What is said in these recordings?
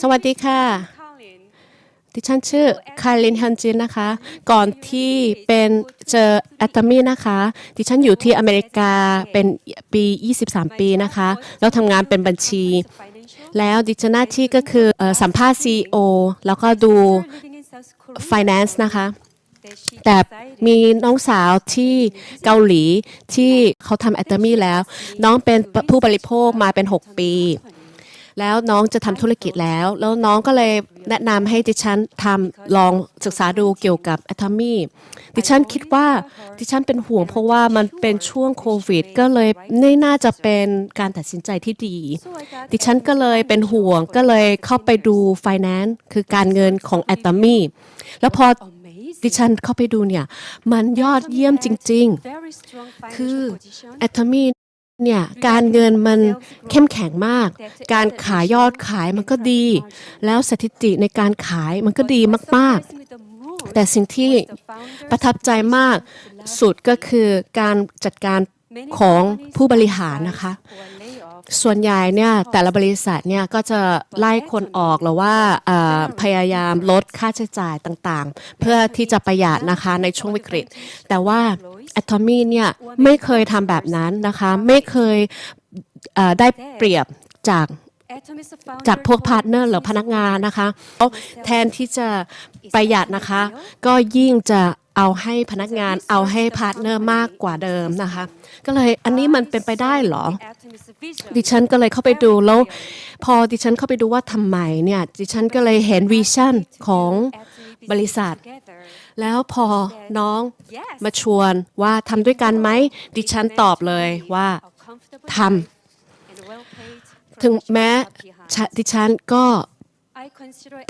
สวัสดีค่ะ ดิฉันชื่อคารินฮันจินนะคะ ก่อนที่เป็นเจอแอตมี่นะคะ ดิฉันอยู่ที่อเมริกาเป็นปี 23 ปีนะคะ แล้วทำงานเป็นบัญชี แล้วดิฉันหน้าที่ก็คือสัมภาษณ์ CEO แล้วก็ดู finance นะคะ แต่มีน้องสาวที่เกาหลีที่เขาทำแอตมี่แล้ว น้องเป็นผู้บริโภคมาเป็น 6 ปี แล้วน้องจะทำธุรกิจแล้ว แล้วน้องก็เลยแนะนำให้ดิฉันทำลองศึกษาดูเกี่ยวกับ a t o m y ดิฉันคิดว่าดิฉันเป็นห่วงเพราะว่ามันเป็นช่วงโควิด ก็เลยไม่น่าจะเป็นการตัดสินใจที่ดี ดิฉันก็เลยเป็นห่วงก็เลยเข้าไปดู finance คือการเงินของ a t o m y แล้วพอดิฉันเข้าไปดูเนี่ย มันยอดเยี่ยมจริง ๆ คือ a t o m y เนี่ยการเงินมันเข้มแข็งมาก การขายยอดขายมันก็ดี แล้วสถิติในการขายมันก็ดีมาก ๆ แต่สิ่งที่ประทับใจมากสุดก็คือการจัดการของผู้บริหารนะคะ ส่วนใหญ่เนี่ยแต่ละบริษัทเนี่ยก็จะไล่คนออกหรือว่าพยายามลดค่าใช้จ่ายต่างๆ เพื่อที่จะประหยัดนะคะในช่วงวิกฤต แต่ว่า a t o m y เนี่ยไม่เคยทำแบบนั้นนะคะไม่เคยได้เปรียบจากจากพวกพาร์ทเนอร์หรือพนักงานนะคะแทนที่จะประหยัดนะคะ ก็ยิ่งจะ เอาให้พนักงานเอาให้พาร์ทเนอร์มากกว่าเดิมนะคะ ก็เลยอันนี้มันเป็นไปได้เหรอ ดิฉันก็เลยเข้าไปดูแล้ว พอดิฉันเข้าไปดูว่าทำไมเนี่ยดิฉันก็เลยเห็นวิชั่นของบริษัท แล้วพอน้องมาชวนว่าทำด้วยกันไหมดิฉันตอบเลยว่าทำถึงแม้ดิฉันก็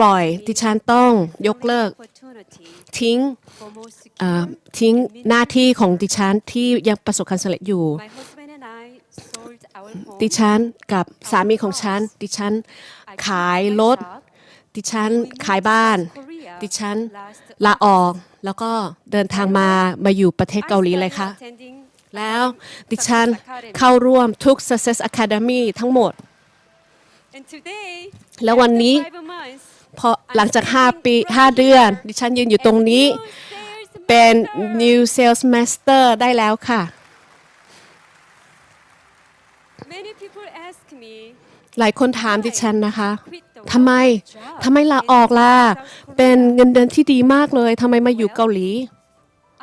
ปล่อยดิฉันต้องยกเลิก ทิ้งเอ่อทิ้งหน้าที่ของดิฉันที่ยังประสบความสำเร็จอยู่ดิฉันกับสามีของฉันดิฉันขายรถดิฉันขายบ้าน ดิฉันลาออกแล้วก็เดินทางมามาอยู่ประเทศเกาหลีเลยค่ะ แล้วดิฉันเข้าร่วมทุก Success Academy ทั้งหมด แล้ววันนี้พอหลังจาก 5 ปี 5 เดือน ดิฉันยืนอยู่ตรงนี้ เป็น New Sales Master ได้แล้วค่ะ หลายคนถามดิฉันนะคะทำไมทำไมลาออกล่ะ เป็นเงินเดือนที่ดีมากเลยทำไมมาอยู่เกาหลี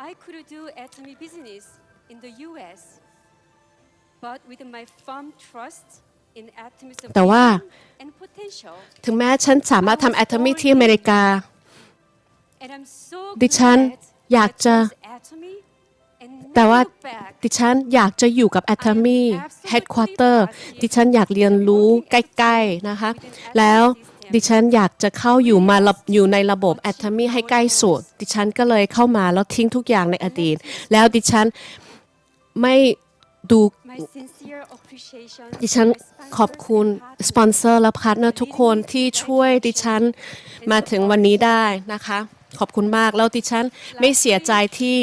I could do atomy business in the U.S. But with my firm trust in Atomy's แต่ว่า vision and potential, ถึงแม้ฉันสามารถทำแอตมิที่อเมริกา and I'm so ดิฉัน glad อยากจะ I chose Atomy and แต่ว่า never look back. ดิฉันอยากจะอยู่กับ a t o m y Headquarter ดิฉันอยากเรียนรู้ใกล้ๆนะคะ แล้วดิฉันอยากจะเข้าอยู่มาระอยู่ในระบบ a t o m y ให้ใกล้สุด ดิฉันก็เลยเข้ามาแล้วทิ้งทุกอย่างในอดีต แล้วดิฉันไม่ ดู My sincere appreciation ดิฉัน to my ขอบ sponsors คุณ and สปอนเซอร์และพาร์ทเนอร์ทุกคนที่ช่วยดิฉันมาถึงวันนี้ได้นะคะ ขอบคุณมากแล้วดิฉันไม่เสียใจที่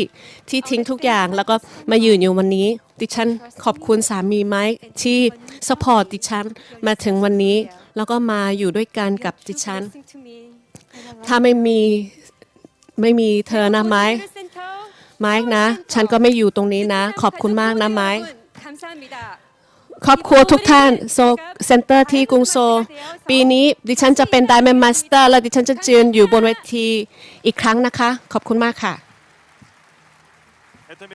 ที่ทิ้งทุกอย่างแล้วก็มายืนอยู่วันนี้ ดิฉันขอบคุณสามีไม้ที่สปอร์ตดิฉันมาถึงวันนี้ แล้วก็มาอยู่ด้วยกันกับดิฉัน blessing to me. And I love ถ้าไม่มีไม่มีเธอนะไม้ Call Center ไมค์นะ ฉันก็ไม่อยู่ตรงนี้นะ ขอบคุณมากนะไมค์ครอบครัวทุกท่านโซเซ็นเตอร์ที่กรุงโซ ปีนี้ดิฉันจะเป็นไดมอนด์มาสเตอร์และดิฉันจะเจืนอยู่บนเวทีอีกครั้งนะคะ ขอบคุณมากค่ะ